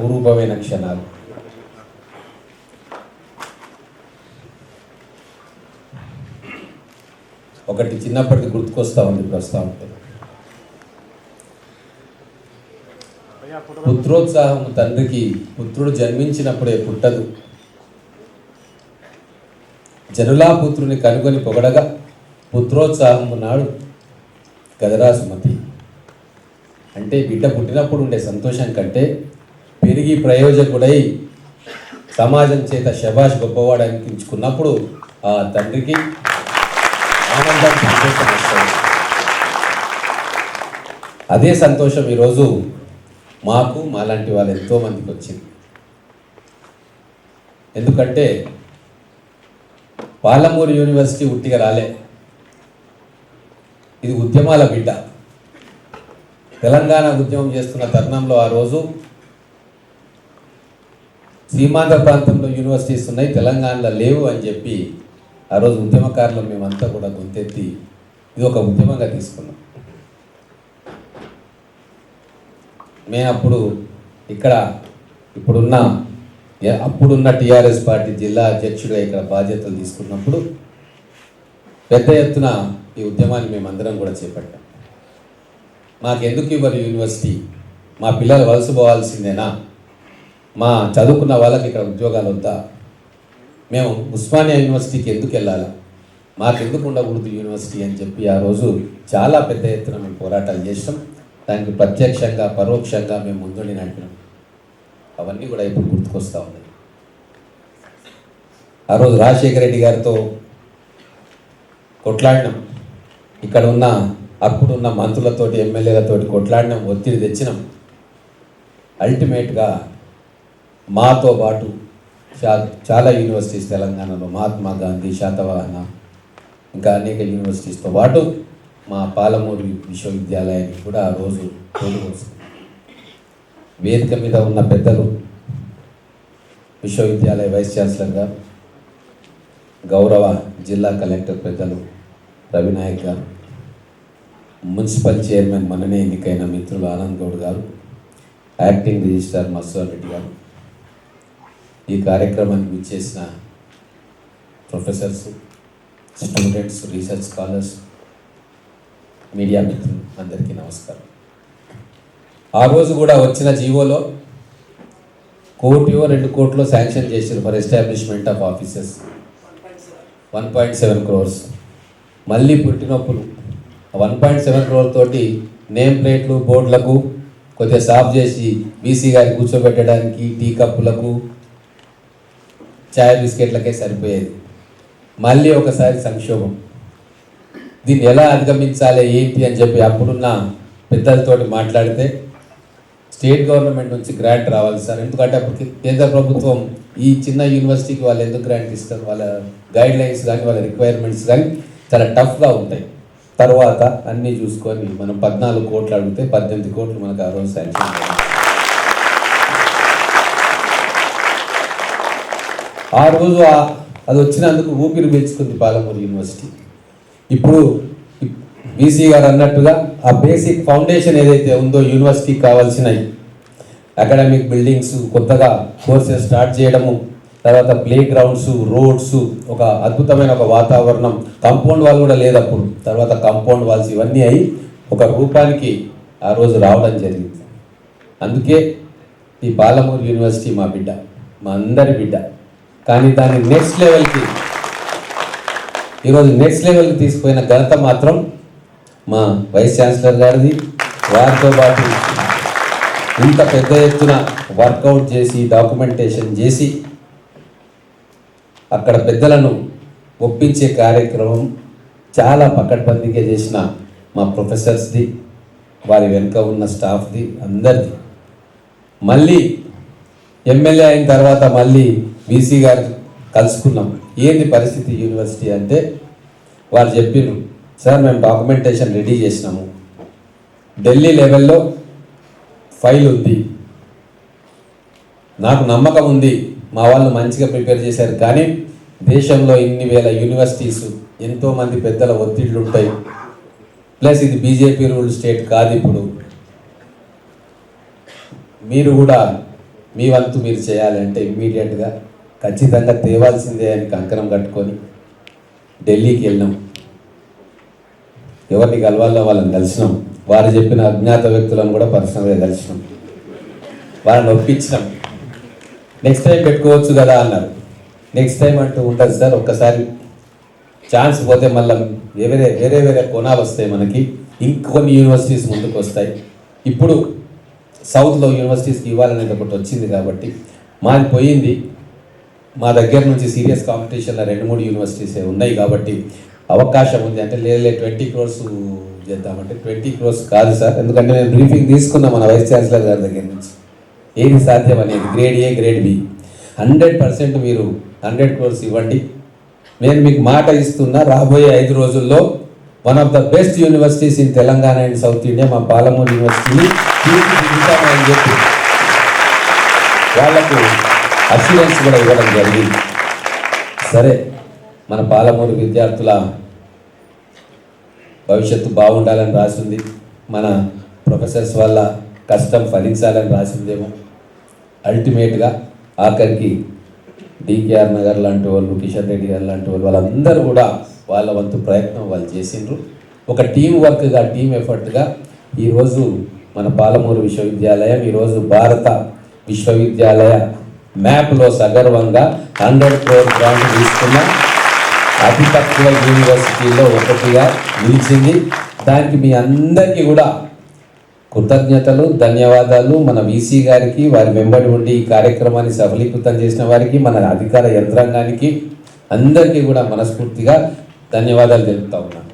అపురూపమైన క్షణాలు. ఒకటి చిన్నప్పటికి గుర్తుకొస్తా ఉంది ప్రస్తుతం పుత్రోత్సాహం తండ్రికి పుత్రుడు జన్మించినప్పుడే పుట్టదు. జనులా పుత్రుని కనుగొని పొగడగా పుత్రోత్సాహం నాడు గదరాసుమతి అంటే బిడ్డ పుట్టినప్పుడు ఉండే సంతోషం కంటే పెరిగి ప్రయోజకుడై సమాజం చేత శభాష్ గొప్పవాడు అనిపించుకున్నప్పుడు ఆ తండ్రికి ఆనందం సంతోషం వస్తుంది అదే సంతోషం ఈరోజు మాకు మాలాంటి వాళ్ళు ఎంతోమందికి వచ్చింది ఎందుకంటే పాలమూరు యూనివర్సిటీ ఉట్టిగా రాలే. ఇది ఉద్యమాల బిడ్డ. తెలంగాణ ఉద్యమం చేస్తున్న తరుణంలో ఆ రోజు సీమాంధ్ర ప్రాంతంలో యూనివర్సిటీస్ ఉన్నాయి తెలంగాణలో లేవు అని చెప్పి ఆ రోజు ఉద్యమకారులు మేమంతా కూడా గొంతెత్తి ఇది ఒక ఉద్యమంగా తీసుకున్నాం. మేము అప్పుడు ఇక్కడ ఇప్పుడున్న అప్పుడున్న టీఆర్ఎస్ పార్టీ జిల్లా అధ్యక్షుడిగా ఇక్కడ బాధ్యతలు తీసుకున్నప్పుడు పెద్ద ఎత్తున ఈ ఉద్యమాన్ని మేమందరం కూడా చేపట్టాం. మాకెందుకు ఇవ్వరు యూనివర్సిటీ? మా పిల్లలు వలస పోవాల్సిందేనా? మా చదువుకున్న వాళ్ళకి ఇక్కడ ఉద్యోగాలు వద్దా మేము ఉస్మానియా యూనివర్సిటీకి ఎందుకు వెళ్ళాలి? మాకు ఎందుకు ఉండకూడదు యూనివర్సిటీ అని చెప్పి ఆ రోజు చాలా పెద్ద ఎత్తున మేము పోరాటాలు చేసాం దానికి ప్రత్యక్షంగా పరోక్షంగా మేము ముందుండి నడిపినాం. అవన్నీ కూడా ఇప్పుడు గుర్తుకొస్తూ ఉన్నాయి. ఆ రోజు రాజశేఖర రెడ్డి గారితో కొట్లాడినాం. ఇక్కడ ఉన్న అప్పుడున్న మంత్రులతోటి ఎమ్మెల్యేలతోటి కొట్లాడినాం ఒత్తిడి తెచ్చినాం. అల్టిమేట్గా మాతో పాటు చాలా యూనివర్సిటీస్ తెలంగాణలో మహాత్మా గాంధీ శాతవాహన ఇంకా అనేక యూనివర్సిటీస్తో పాటు మా పాలమూరు విశ్వవిద్యాలయానికి కూడా ఆ రోజు వేదిక మీద ఉన్న పెద్దలు విశ్వవిద్యాలయ వైస్ ఛాన్సలర్ గారు గౌరవ జిల్లా కలెక్టర్ పెద్దలు రవినాయక్ గారు మున్సిపల్ చైర్మన్ మననే ఎన్నికైన మిత్రులు ఆనంద్ గౌడ్ గారు యాక్టింగ్ రిజిస్ట్రార్ మసూర్ రెడ్డి గారు ఈ కార్యక్రమానికి విచ్చేసిన professors students research scholars media మిత్రులు అందరికీ నమస్కారం. ఆ రోజు కూడా వచ్చిన జీవోలో కోటియో రెండు కోట్లో శాంక్షన్ చేశారు for establishment of offices. One point seven crores. మళ్ళీ పుట్టినొప్పులు వన్ పాయింట్ సెవెన్ క్రోర్ తోటి నేమ్ ప్లేట్లు బోర్డులకు కొద్దిగా సాఫ్ చేసి బీసీ గారి కూర్చోబెట్టడానికి టీ కప్పులకు చాయ్ బిస్కెట్లకే సరిపోయేది. మళ్ళీ ఒకసారి సంక్షోభం. దీన్ని ఎలా అధిగమించాలి ఏంటి అని చెప్పి అప్పుడున్న పెద్దలతోటి మాట్లాడితే స్టేట్ గవర్నమెంట్ నుంచి గ్రాంట్ రావాలి సార్. ఎందుకంటే అప్పుడు కేంద్ర ప్రభుత్వం ఈ చిన్న యూనివర్సిటీకి వాళ్ళు ఎందుకు గ్రాంట్ ఇస్తారు? వాళ్ళ గైడ్ లైన్స్ కానీ వాళ్ళ రిక్వైర్మెంట్స్ కానీ చాలా టఫ్గా ఉంటాయి. తర్వాత అన్నీ చూసుకొని మనం పద్నాలుగు కోట్లు అడిగితే పద్దెనిమిది కోట్లు మనకు ఆ రోజు శాంక్షన్ ఆ రోజు అది వచ్చినందుకు ఊపిరి పీల్చుకుంది పాలమూరు యూనివర్సిటీ. ఇప్పుడు బీసీ గారు అన్నట్టుగా ఆ బేసిక్ ఫౌండేషన్ ఏదైతే ఉందో యూనివర్సిటీకి కావాల్సినవి అకాడమిక్ బిల్డింగ్స్ కొత్తగా కోర్సెస్ స్టార్ట్ చేయడము తర్వాత ప్లే గ్రౌండ్స్ రోడ్స్ ఒక అద్భుతమైన ఒక వాతావరణం కంపౌండ్ వాల్ కూడా లేదు అప్పుడు. తర్వాత కంపౌండ్ వాల్స్ ఇవన్నీ అయి ఒక రూపానికి ఆ రోజు రావడం జరిగింది. అందుకే ఈ పాలమూరు యూనివర్సిటీ మా బిడ్డ మా అందరి బిడ్డ. కానీ దాన్ని నెక్స్ట్ లెవెల్కి ఈరోజు నెక్స్ట్ లెవెల్కి తీసుకుపోయిన ఘనత మాత్రం మా వైస్ ఛాన్సలర్ గారిది. వారితో పాటు ఇంత పెద్ద ఎత్తున వర్కౌట్ చేసి డాక్యుమెంటేషన్ చేసి అక్కడ పెద్దలను ఒప్పించే కార్యక్రమం చాలా పకడ్బందీగా చేసిన మా ప్రొఫెసర్స్ది వారి వెనుక ఉన్న స్టాఫ్ది అందరిది. మళ్ళీ ఎమ్మెల్యే అయిన తర్వాత మళ్ళీ బీసీ గారు కలుసుకున్నాం. ఏంది పరిస్థితి యూనివర్సిటీ అంటే? వారు చెప్పిండ్రు సార్ మేము డాక్యుమెంటేషన్ రెడీ చేసినాము. ఢిల్లీ లెవెల్లో ఫైల్ ఉంది. నాకు నమ్మకం ఉంది. మా వాళ్ళు మంచిగా ప్రిపేర్ చేశారు. కానీ దేశంలో ఇన్ని వేల యూనివర్సిటీస్ ఎంతోమంది పెద్దల ఒత్తిళ్ళు ఉంటాయి. ప్లస్ ఇది బీజేపీ రూల్ స్టేట్ కాదు ఇప్పుడు. మీరు కూడా మీ వంతు మీరు చేయాలంటే ఇమ్మీడియట్గా ఖచ్చితంగా తేవాల్సిందే అని కంకణం కట్టుకొని ఢిల్లీకి వెళ్ళినాం. ఎవరిని కలవాలో వాళ్ళని కలిసినాం. వారు చెప్పిన అజ్ఞాత వ్యక్తులను కూడా పర్సనల్గా కలిసినాం. వాళ్ళని ఒప్పించినాం. నెక్స్ట్ టైం పెట్టుకోవచ్చు కదా అన్నారు. నెక్స్ట్ టైం అంటూ ఉంటుంది సార్ ఒక్కసారి ఛాన్స్ పోతే మళ్ళీ వేరే వేరే వేరే కోణాలు వస్తాయి మనకి. ఇంకొన్ని యూనివర్సిటీస్ ముందుకు వస్తాయి. ఇప్పుడు సౌత్లో యూనివర్సిటీస్కి ఇవ్వాలనేది ఒకటి వచ్చింది కాబట్టి మాది పోయింది మా దగ్గర నుంచి సీరియస్ కాంపిటీషన్లో రెండు మూడు యూనివర్సిటీస్ ఉన్నాయి కాబట్టి అవకాశం ఉంది. అంటే లేదు ట్వంటీ క్రోర్స్ చేద్దామంటే ట్వంటీ క్రోర్స్ కాదు సార్. ఎందుకంటే నేను బ్రీఫింగ్ తీసుకున్నా మన వైస్ ఛాన్సలర్ గారి దగ్గర నుంచి. ఏది సాధ్యం అనేది grade A grade B hundred percent మీరు హండ్రెడ్ క్రోర్స్ ఇవ్వండి. నేను మీకు మాట ఇస్తున్నా రాబోయే ఐదు రోజుల్లో one of the best universities in Telangana and South India మా పాలమూరు యూనివర్సిటీని తీర్చిదిద్దుతామని చెప్పి వాళ్ళకు అసూరెన్స్ కూడా ఇవ్వడం జరిగింది. సరే మన పాలమూరు విద్యార్థుల భవిష్యత్తు బాగుండాలని రాసింది. మన ప్రొఫెసర్స్ వల్ల కష్టం ఫలించాలని రాసిందేమో. అల్టిమేట్గా ఆఖరికి డికేఆర్ నగర్ లాంటి వాళ్ళు కిషన్ రెడ్డి గారు లాంటి వాళ్ళు వాళ్ళందరూ కూడా వాళ్ళ వంతు ప్రయత్నం వాళ్ళు చేసిండ్రు. ఒక టీం వర్క్గా టీం ఎఫర్ట్గా ఈరోజు మన పాలమూరు విశ్వవిద్యాలయం ఈరోజు భారత విశ్వవిద్యాలయ మ్యాప్లో సగర్వంగా హండ్రెడ్ క్రోర్ గ్రాంట్ తీసుకున్న అతి తక్కువ యూనివర్సిటీల్లో ఒకటిగా నిలిచింది. దానికి మీ అందరికీ కూడా కృతజ్ఞతలు ధన్యవాదాలు. మన వీసీ గారికి వారి వెంబడి ఉండి ఈ కార్యక్రమాన్ని సఫలీకృతం చేసిన వారికి మన అధికార యంత్రాంగానికి అందరికీ కూడా మనస్ఫూర్తిగా ధన్యవాదాలు తెలుపుతా ఉన్నాను.